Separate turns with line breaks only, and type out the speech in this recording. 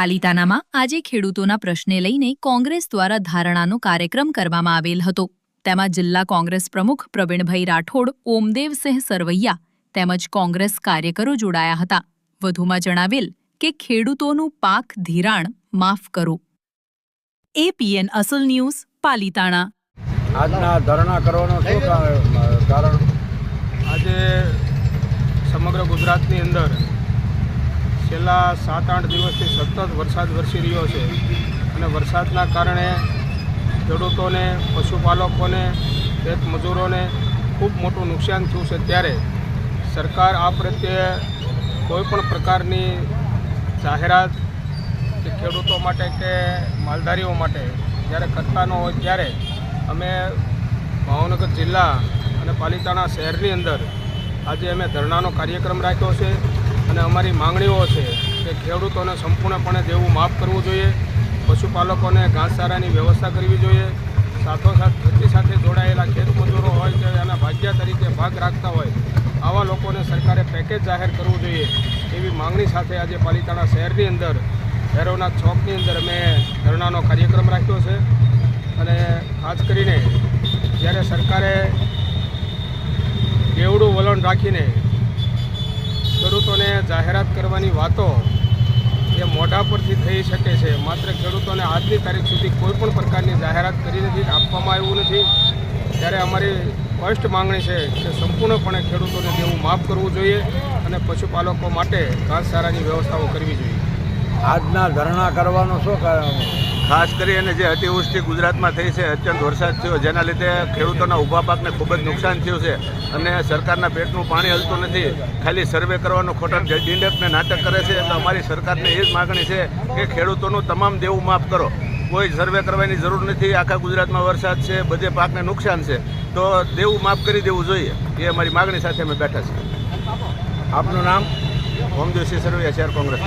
પાલિતાનામાં આજે ખેડૂતોના પ્રશ્ને લઈને કોંગ્રેસ દ્વારા ધારણાનો કાર્યક્રમ કરવામાં આવેલ હતો. તેમાં જિલ્લા કોંગ્રેસ પ્રમુખ પ્રવીણભાઈ રાઠોડ ઓમદેવસિંહ સરવૈયા તેમજ કોંગ્રેસ કાર્યકરો જોડાયા હતા. વધુમાં જણાવેલ કે ખેડૂતોનું પાક ધિરાણ માફ કરો. એપીએન અસલ ન્યૂઝ પાલિતાણા.
આજના ધરણા કરવાનો શું કારણ?
આજે સમગ્ર ગુજરાતની અંદર છેલ્લા સાત આઠ દિવસથી સતત વરસાદ વરસી રહ્યો છે અને વરસાદના કારણે ખેડૂતોને, પશુપાલકોને ખેત મજૂરોને ખૂબ મોટું નુકસાન થયું છે. ત્યારે સરકાર આ પ્રત્યે કોઈ પણ પ્રકારની જાહેરાત કે ખેડૂતો માટે કે માલધારીઓ માટે જ્યારે કરતા ન હોય ત્યારે અમે ભાવનગર જિલ્લા અને પાલિતાણા શહેરની અંદર આજે અમે ધરણાનો કાર્યક્રમ રાખ્યો છે. અને અમારી માંગણીઓ છે કે ખેડૂતોને સંપૂર્ણપણે દેવું માફ કરવું જોઈએ, પશુપાલકોને ઘાસચારાની વ્યવસ્થા કરવી જોઈએ, સાથોસાથ ખેતી સાથે જોડાયેલા ખેત મજૂરો હોય કે એના ભાગ્યા તરીકે ભાગ રાખતા હોય, આવા લોકોને સરકારે પેકેજ જાહેર કરવું જોઈએ એવી માંગણી સાથે આજે પાલિતાણા શહેરની અંદર, ભૈરવનાથ ચોકની અંદર અમે ધરણાનો કાર્યક્રમ રાખ્યો છે. અને ખાસ કરીને જ્યારે સરકારે દેવડું વલણ રાખીને ખેડૂતોને જાહેરાત કરવાની વાતો એ મોઢા પરથી થઈ શકે છે. માત્ર ખેડૂતોને આજની તારીખ સુધી કોઈ પણ પ્રકારની જાહેરાત કરી નથી, આપવામાં આવ્યું નથી. ત્યારે અમારી સ્પષ્ટ માંગણી છે કે સંપૂર્ણપણે ખેડૂતોને દેવું માફ કરવું જોઈએ અને પશુપાલકો માટે ઘાસચારાની વ્યવસ્થાઓ કરવી જોઈએ.
આજના ધરણા કરવાનો શું કારણ?
ખાસ કરીને જે અતિવૃષ્ટિ ગુજરાતમાં થઈ છે, અત્યંત વરસાદ થયો, જેના લીધે ખેડૂતોના ઊભા પાકને ખૂબ જ નુકસાન થયું છે અને સરકારના પેટનું પાણી હલતું નથી. ખાલી સર્વે કરવાનો ખોટા ડિંડકને નાટક કરે છે તો અમારી સરકારને એ જ માગણી છે કે ખેડૂતોનું તમામ દેવું માફ કરો. કોઈ સર્વે કરવાની જરૂર નથી, આખા ગુજરાતમાં વરસાદ છે, બધે પાકને નુકસાન છે. તો દેવું માફ કરી દેવું જોઈએ, એ અમારી માગણી સાથે અમે બેઠા છીએ.
આપનું નામ?
હોમદેવસિંહ સરવૈયા શહેર કોંગ્રેસ.